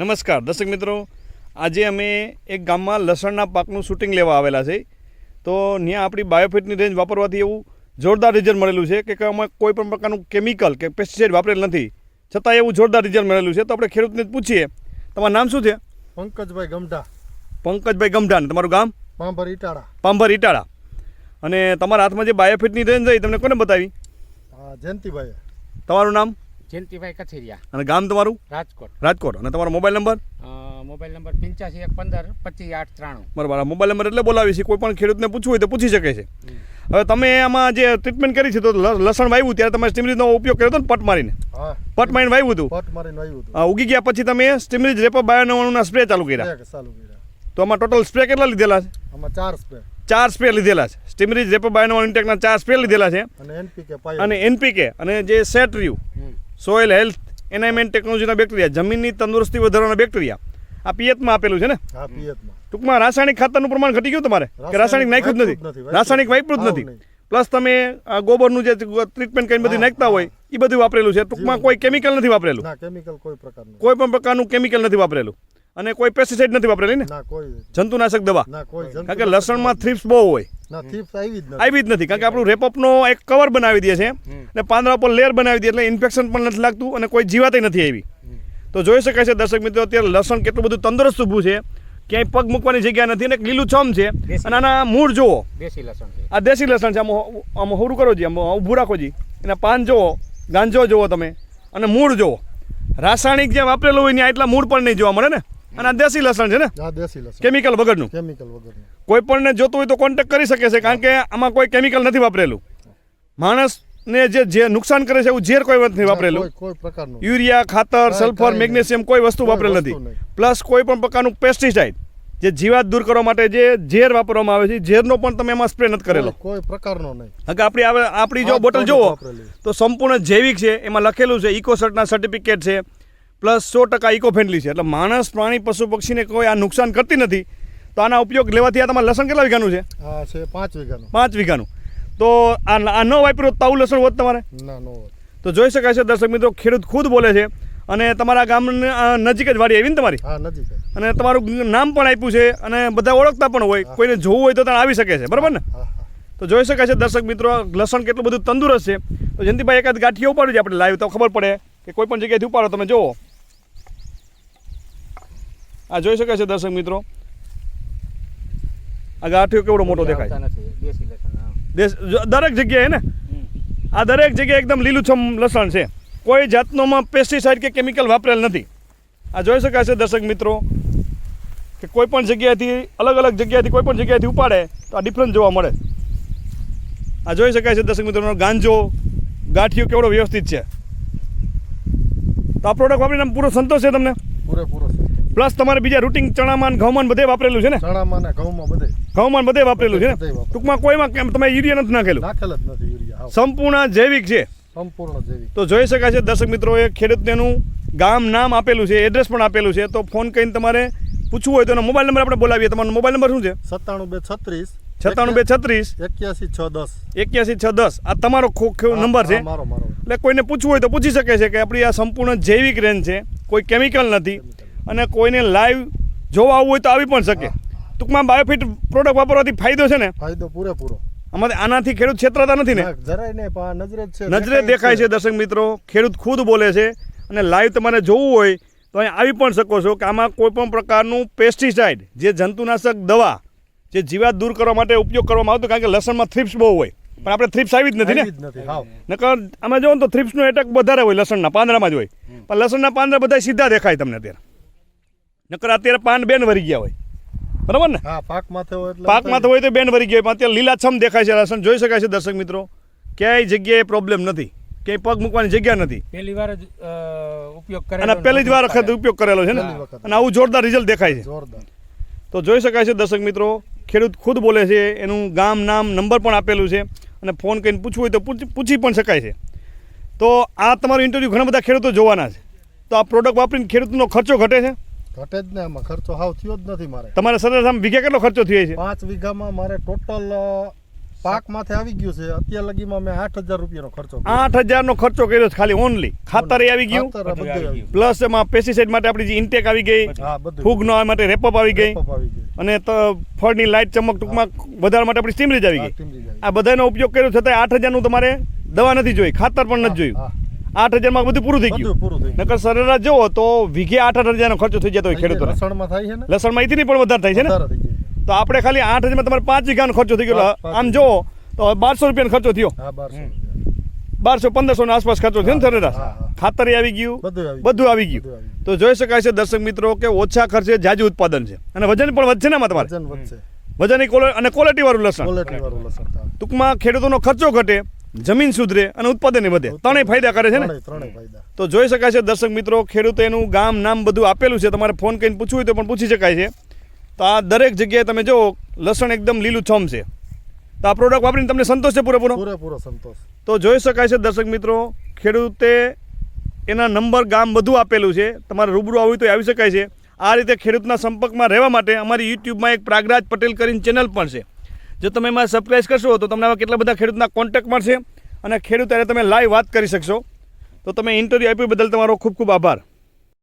નમસ્કાર દર્શક મિત્રો. આજે અમે એક ગામમાં લસણના પાકનું શૂટિંગ લેવા આવેલા છે. તો ત્યાં આપણી બાયોફિટની રેન્જ વાપરવાથી એવું જોરદાર રિઝલ્ટ મળેલું છે કે અમે કોઈ પણ પ્રકારનું કેમિકલ કે પેસ્ટિસાઇડ વાપરેલ નથી. છતાં એવું જોરદાર રિઝલ્ટ મળેલું છે. તો આપણે ખેડૂતને પૂછીએ તમારું નામ શું છે? પંકજભાઈ ગમઢા. પંકજભાઈ ગમઢાન તમારું ગામ? પાંભર ઇટાળા પાંભર ઇટાળા અને તમારા હાથમાં જે બાયોફિટની રેન્જ રહી તમને કોને બતાવી? જયંતિભાઈ તમારું નામ? જયંતિભાઈ કથિરિયા અને ગામ તમારું? રાજકોટ. રાજકોટ. અને તમારો મોબાઈલ નંબર? મોબાઈલ નંબર પંચ્યાસી એક પંદર પચીસ આઠ ત્રાણું. બરાબર. મોબાઈલ નંબર એટલે બોલાવી છે. કોઈ પણ ખેડૂતને પૂછવું હોય તો પૂછી શકે છે. હવે તમે આમાં જે ટ્રીટમેન્ટ કરી છે તો લસણ વાવ્યું ત્યારે તમે સ્ટીમરીજનો ઉપયોગ કર્યો હતો ને પટ મારીને? પટ મારીને વાવ્યું હતું? પટ મારીને વાવ્યું હતું. આ ઉગી ગયા પછી તમે સ્ટીમરીજ રેપો બાયોનોના સ્પ્રે ચાલુ કર્યા? ચાલુ કર્યા. તો આમાં ટોટલ સ્પ્રે કેટલા લીધેલા છે? આમાં ચાર સ્પ્રે ચાર સ્પ્રે લીધેલા છે. સ્ટીમરીજ રેપો બાયોનો ઇન્ટેકના ચાર સ્પ્રે લીધેલા છે. અને એનપીકે અને એનપીકે અને જે સેટ રહ્યું. સોઇલ હેલ્થ એનાઇમેન્ટ ટેકનોલોજીના બેક્ટેરિયા જમીનની તંદુરસ્તી વધારવાના બેક્ટેરિયા. આ પિયતમાં આપેલું છે ને? ટૂંકમાં રાસાયણિક ખાતરનું પ્રમાણ ઘટી ગયું તમારે? કે રાસાયણિક નાખ્યું જ નથી? રાસાયણિક વાપર્યું જ નથી. પ્લસ તમે ગોબરનું જે ટ્રીટમેન્ટ કરીને બધી નાખતા હોય એ બધું વાપરેલું છે. ટૂંકમાં કોઈ કેમિકલ નથી વાપરેલું. કોઈ પણ પ્રકારનું કેમિકલ નથી વાપરેલું. અને કોઈ પેસ્ટિસાઇડ નથી વાપરેલી ને? જંતુનાશક દવા? કારણ કે લસણમાં થ્રીપ્સ બહુ હોય. આવી જ નથી. કારણ કે આપણું રેપઅપનો એક કવર બનાવી દે છે. અને પાંદડા ઉપર લેયર બનાવી દે એટલે ઇન્ફેક્શન પણ નથી લાગતું અને કોઈ જીવાતય નથી આવી. તો જોઈ શકાય છે દર્શક મિત્રો અત્યારે લસણ કેટલું બધું તંદુરસ્ત ઊભું છે. ક્યાંય પગ મૂકવાની જગ્યા નથી અને લીલું છમ છે. અને આના મૂળ જુઓ. દેશી લસણ આ દેશી લસણ છે. આમ આમ હોરું કરો જી. આમ ઊભું રાખો જી. એના પાન જુઓ. ગાંજો જુઓ તમે. અને મૂળ જુઓ. રાસાયણિક જે વાપરેલું હોય ત્યાં એટલા મૂળ પણ નહીં જોવા મળે ને? અને આ દેશી લસણ છે ને? હા દેશી લસણ. કેમિકલ વગરનું? કેમિકલ વગરનું. કોઈ પણને જોતું હોય તો કોન્ટેક્ટ કરી શકે છે કારણ કે આમાં કોઈ કેમિકલ નથી વાપરેલું. માણસને જે જે નુકસાન કરે છે એવું ઝેર કોઈ નથી વાપરેલું. કોઈ પ્રકારનું યુરિયા ખાતર સલ્ફર મેગ્નેશિયમ કોઈ વસ્તુ વાપરેલ નથી. પ્લસ કોઈ પણ પ્રકારનું પેસ્ટિસાઇડ જે જીવાત દૂર કરવા માટે જે ઝેર વાપરવામાં આવે છે ઝેરનો પણ તમે એમાં સ્પ્રે નથી કરેલો. કોઈ- પ્રકારનો નહીં. કે આપણી આવે આપણી જો બોટલ જુઓ તો સંપૂર્ણ જૈવિક છે એમાં લખેલું છે ઇકોસર્ટના સર્ટિફિકેટ છે પ્લસ સો ટકા ઇકો ફ્રેન્ડલી છે. એટલે માણસ પ્રાણી પશુ પક્ષીને કોઈ આ નુકસાન કરતી નથી તો આના ઉપયોગ લેવાથી આ તમારે લસણ કેટલા વીઘાનું છે? છે પાંચ વીઘાનું. પાંચ વીઘાનું. તો આ ન વાપર્યું તાવ લસણ હોત તમારે? ના નો તો જોઈ શકાય છે દર્શક મિત્રો ખેડૂત ખુદ બોલે છે અને તમારા ગામ નજીક જ વાડી આવી ને તમારી? હા નજીક અને તમારું નામ પણ આપ્યું છે અને બધા ઓળખતા પણ હોય કોઈને જોવું હોય તો ત્યાં આવી શકે છે બરાબર ને? તો જોઈ શકાય છે દર્શક મિત્રો લસણ કેટલું બધું તંદુરસ્ત છે. તો જયંતિભાઈ એકાદ ગાંઠિયો ઉપાડું આપણે લાઈવ તો ખબર પડે કે કોઈ પણ જગ્યાએથી ઉપાડો તમે જુઓ. આ જોઈ શકાય છે દર્શક મિત્રો? આ ગાંઠિયો કેવડો મોટો દેખાય? દેશી દરેક જગ્યાએ ને? આ દરેક જગ્યાએ એકદમ લીલુંછમ લસણ છે. કોઈ જાતનોમાં પેસ્ટિસાઇડ કે કેમિકલ વાપરેલ નથી. આ જોઈ શકાય છે દર્શક મિત્રો કે કોઈ પણ જગ્યાએથી અલગ અલગ જગ્યાએથી કોઈ પણ જગ્યાએથી ઉપાડે તો આ ડિફરન્સ જોવા મળે. આ જોઈ શકાય છે દર્શક મિત્રો ગાંજો ગાંઠિયો કેવડો વ્યવસ્થિત છે? તો આ પ્રોડક્ટ વાપરીને પૂરો સંતોષ છે તમને? પૂરેપૂરો. પ્લસ તમારે બીજા રૂટિંગ ચણામાં ઘઉંમાં બધે વાપરેલું છે ને? ચણામાં ઘઉંમાં બધે. ઘઉંમાં બધે વાપરેલું છે ને? ટૂંકમાં કોઈમાં કેમ તમે યુરિયા નથી નાખેલું? નાખેલ જ નથી યુરિયા સંપૂર્ણ જૈવિક છે. સંપૂર્ણ જૈવિક. તો જોઈ શકાય છે દર્શક મિત્રો એ ખેડૂતનું ગામ નામ આપેલું છે એડ્રેસ પણ આપેલું છે. તો ફોન કરીને તમારે પૂછવું હોય તો એનો મોબાઈલ નંબર આપણે બોલાવીએ. તમારો મોબાઈલ નંબર શું છે? સત્તાણું બે છત્રીસ છત્તાણું બે છત્રીસ એક્યાસી છ દસ. એક્યાસી છ દસ. આ તમારો નંબર છે. મારો મારો. એટલે કોઈને પૂછવું હોય તો પૂછી શકે છે કે આપણી આ સંપૂર્ણ જૈવિક રેન્જ છે. કોઈ કેમિકલ નથી. અને કોઈને લાઈવ જોવા આવવું હોય તો આવી પણ શકે. ટૂંકમાં બાયોફિટ પ્રોડક્ટ વાપરવાથી ફાયદો છે ને? ફાયદો પૂરેપૂરો. અમારે આનાથી ખેડૂત છેતરાતા નથી ને? જરાય નહીં નજરે જ છે નજરે દેખાય છે. દર્શક મિત્રો ખેડૂત ખુદ બોલે છે અને લાઈવ તમારે જોવું હોય તો અહીં આવી પણ શકો છો કે આમાં કોઈ પણ પ્રકારનું પેસ્ટિસાઇડ જે જંતુનાશક દવા જે જીવાત દૂર કરવા માટે ઉપયોગ કરવામાં આવતો કારણ કે લસણમાં થ્રિપ્સ બહુ હોય. પણ આપણે થ્રિપ્સ આવી જ નથી ને? નકર આમાં જોવો ને તો થ્રિપ્સનો એટેક વધારે હોય લસણના પાંદડામાં જ હોય. પણ લસણના પાંદડા બધા સીધા દેખાય તમને અત્યારે. નકર અત્યારે પાન બેન વરી ગયા હોય. બરાબર ને? હા પાક માથે હોય એટલે પાકમાં તો હોય તો બેન વરી ગયા હોય. અત્યારે લીલાછમ દેખાય છે લસણ જોઈ શકાય છે દર્શક મિત્રો? ક્યાંય જગ્યાએ પ્રોબ્લેમ નથી. ક્યાંય પગ મૂકવાની જગ્યા નથી. પહેલી વાર જ ઉપયોગ કરેલો અને પહેલી જ વાર વખત ઉપયોગ કરેલો છે ને? અને આવું જોરદાર રિઝલ્ટ દેખાય છે. જોરદાર. તો જોઈ શકાય છે દર્શક મિત્રો ખેડૂત ખુદ બોલે છે એનું ગામ નામ નંબર પણ આપેલું છે અને ફોન કરીને પૂછવું હોય તો પૂછી પૂછી પણ શકાય છે. તો આ તમારું ઇન્ટરવ્યૂ ઘણા બધા ખેડૂતો જોવાના છે. તો આ પ્રોડક્ટ વાપરીને ખેડૂતનો ખર્ચો ઘટે છે? ઘટે જ ને આમાં ખર્ચો હાવ થયો જ નથી મારે. તમારે સરસ આમ વીઘે કેટલો ખર્ચો થયો છે? પાંચ વીઘામાં મારે ટોટલ પાક માથે આવી ગયું છે. અત્યાર લગીમાં મેં આઠ હજાર રૂપિયાનો ખર્ચો આઠ આઠ હજારનો ખર્ચો કર્યો છે ખાલી ઓનલી ખાતર આવી ગયું. પ્લસ એમાં પેસ્ટિસાઇડ માટે આપણી જે ઇન્ટેક આવી ગઈ ફૂગ ન માટે રેપઅપ આવી ગઈ. અને તો ફળની લાઇટ ચમક ટૂંકમાં વધારવા માટે આપણી સ્ટીમરીજ આવી ગઈ. આ બધાનો ઉપયોગ કર્યો છતાં આઠ હજારનું તમારે દવા નથી જોઈ ખાતર પણ નથી જોયું. આઠ હજારમાં બધું પૂરું થઈ બધું ગયું પૂરું થઈ ગયું. નકર સરેરાશ જુઓ તો વીઘે આઠ આઠ હજારનો ખર્ચો થઈ જતો હોય ખેડૂતો લસણમાં થાય છે ને? લસણમાં એથી પણ વધારે થાય છે ને? તો આપણે ખાલી આઠ હજારમાં તમારે પાંચ વીઘાનો ખર્ચો થઈ ગયો. આમ જુઓ તો બારસો રૂપિયાનો ખર્ચો થયો. બારસો. પંદરસો ના આસપાસ ખર્ચો થયો ને સરેરાશ. ખાતર આવી ગયું. બધું આવી ગયું. તો જોઈ શકાય છે દર્શક મિત્રો કે ઓછા ખર્ચે જાજુ ઉત્પાદન છે. અને વજન પણ વધશે ને આમાં તમારે? વજન અને ક્વોલિટી વાળું લસણ. ક્વોલિટી વાળું લસણ થાય ટૂંકમાં ખેડૂતોનો ખર્ચો ઘટે. જમીન સુધરે અને ઉત્પાદન વધે. ત્રણેય ફાયદા કરે છે ને? તો જોઈ શકાય છે દર્શક મિત્રો ખેડૂતો એનું ગામ નામ બધું આપેલું છે. તમારે ફોન કરીને પૂછવું હોય તો પણ પૂછી શકાય છે. તો આ દરેક જગ્યાએ તમે જો લસણ એકદમ લીલું છમ છે. તો આ પ્રોડક્ટ વાપરીને તમને સંતોષ છે પૂરેપૂરો? પૂરેપૂરો સંતોષ. તો જોઈ શકાય છે દર્શક મિત્રો ખેડૂતે એના નંબર ગામ બધું આપેલું છે. તમારે રૂબરૂ આવવું હોય તો આવી શકાય છે. આ રીતે ખેડૂતના સંપર્કમાં રહેવા માટે અમારી યુટ્યુબમાં એક પ્રાગરાજ પટેલ કરીને ચેનલ પણ છે. જો તમે એમાં સબસ્ક્રાઈબ કરશો તો તમને કેટલા બધા ખેડૂતના કોન્ટેક્ટ મળશે. અને ખેડૂત તમે લાઈવ વાત કરી શકશો. તો તમે ઇન્ટરવ્યૂ આપ્યું બદલ તમારો ખૂબ ખૂબ આભાર.